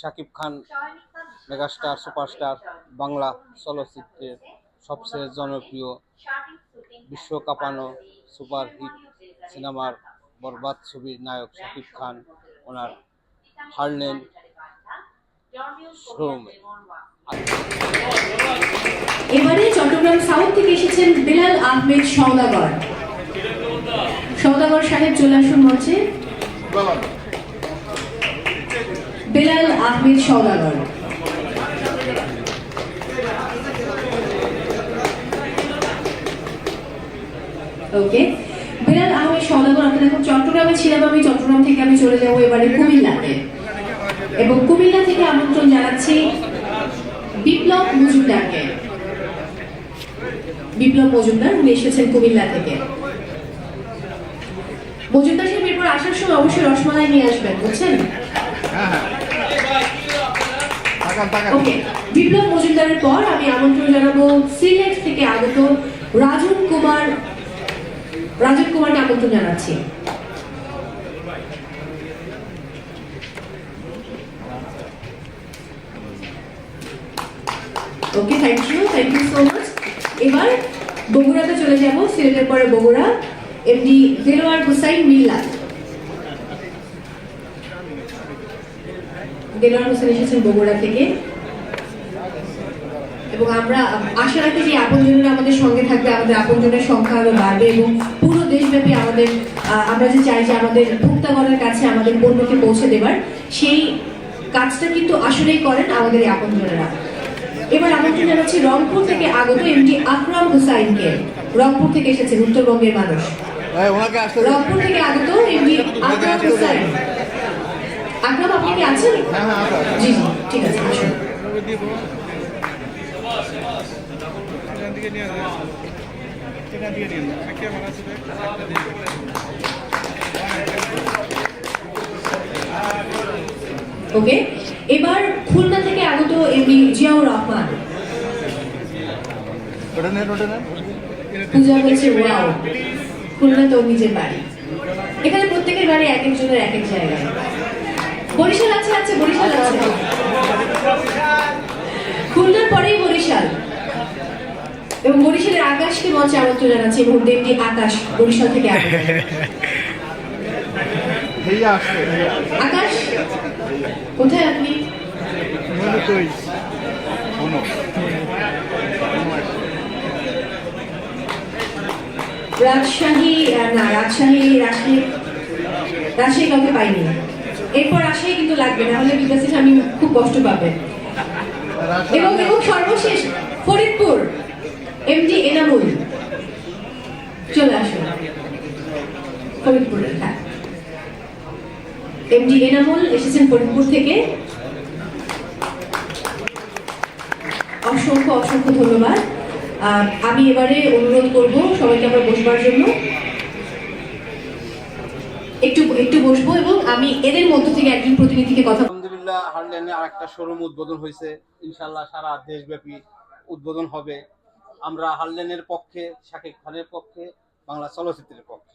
Shakib Khan, megastar, superstar, Bangla চলচ্চিত্রের সবচেয়ে জনপ্রিয় বিশ্ব কাঁপানো সুপারহিট সিনেমার বরবাদ ছবির নায়ক শাকিব খান, ওনার হারলেন এবারে চট্টগ্রাম সাউথ থেকে এসেছেন বিলাল আহমেদ সৌদাগর সওদাগর সাহেব চলে আসুন মঞ্চে। বিলাল আহমেদ সওদাগর। ওকে বিলাল আহমেদ সওদাগর আমরা এখন চট্টগ্রামে ছিলাম আমি, চট্টগ্রাম থেকে আমি চলে যাব এবারে কুমিল্লাতে। এবং কুমিল্লা থেকে আমন্ত্রণ জানাচ্ছি বিপ্লব মজুমদারকে। বিপ্লব মজুমদার, উনি এসেছেন কুমিল্লা থেকে। মজুমদার সাহেব, এরপর আসার সময় অবশ্যই রসমালাই নিয়ে আসবেন, বুঝছেন? তাকান তাকান বিপ্লব মজুমদারের পর আমি আমন্ত্রণ জানাব সিলেট থেকে আগত রাজন কুমার, রাজন কুমারকে আমন্ত্রণ জানাচ্ছি। Okay thank you thank you so much এবার বগুড়াতে চলে যাব, সিলেটের পরে বগুড়া এমডি দেলোয়ার হুসাইন মিল্লাত। দেলোয়ার হোসেন এসেছেন বগুড়া থেকে। এবং আমরা আশা রাখি যে আপনজনেরা আমাদের সঙ্গে থাকবে আমাদের আপনজনের সংখ্যা আরও বাড়বে এবং পুরো দেশব্যাপী আমাদের আমরা যে চাই যে আমাদের ভোক্তাগণের কাছে আমাদের পণ্যকে পৌঁছে দেবার সেই কাজটা কিন্তু আসলেই করেন আমাদের এই আপনজনেরা। এবার আমন্ত্রণ জানাচ্ছি রংপুর থেকে আগত এমডি আকরাম হুসাইনকে। রংপুর থেকে এসেছেন উত্তরবঙ্গের মানুষ। দিন। রংপুর থেকে আগত এমডি আকরাম হুসাইন। আকরাম আপনি কি আছেন? হ্যাঁ হ্যাঁ আসো। জি জি ঠিক আছে আসুন। ওকে এবার খুলনা থেকে আগত এমডি জিয়াউর রহমান। পূজা বলছে ওয়াও খুলনা তো নিজের বাড়ি। এখানে প্রত্যেকের বাড়ি এক একজনের এক এক জায়গায়। বরিশাল আছে আছে বরিশাল আছে। খুলনার পরেই বরিশাল। এবং বরিশালের আকাশকে মঞ্চে আমন্ত্রণ জানাচ্ছি এই মুহূর্তে এমডি আকাশ বরিশাল থেকে আকাশ। কোথায় আপনি? মনে রাজশাহী না রাজশাহী রাজশাহী রাজশাহী কাউকে পাইনি। এরপর রাজশাহী কিন্তু লাগবে, না হলে বিকাশে আমি খুব কষ্ট পাবে। এবং এবং সর্বশেষ, ফরিদপুর, এমডি এনামুল। চলে আসুন। ফরিদপুরের হ্যাঁ। এমডি এনামুল এসেছেন ফরিদপুর থেকে। অসংখ্য অসংখ্য ধন্যবাদ। আমি এবারে অনুরোধ করব সবাইকে আমরা বসবার জন্য। একটু বসবো এবং আমি এদের মধ্য থেকে একজন প্রতিনিধিকে কথা আলহামদুলিল্লাহ হার্ডল্যান্ডে আর একটা শোরুম উদ্বোধন হয়েছে। ইনশাল্লাহ সারা দেশব্যাপী উদ্বোধন হবে। আমরা হারলেনের পক্ষে, শাকিব খানের পক্ষে, বাংলা চলচ্চিত্রের পক্ষে।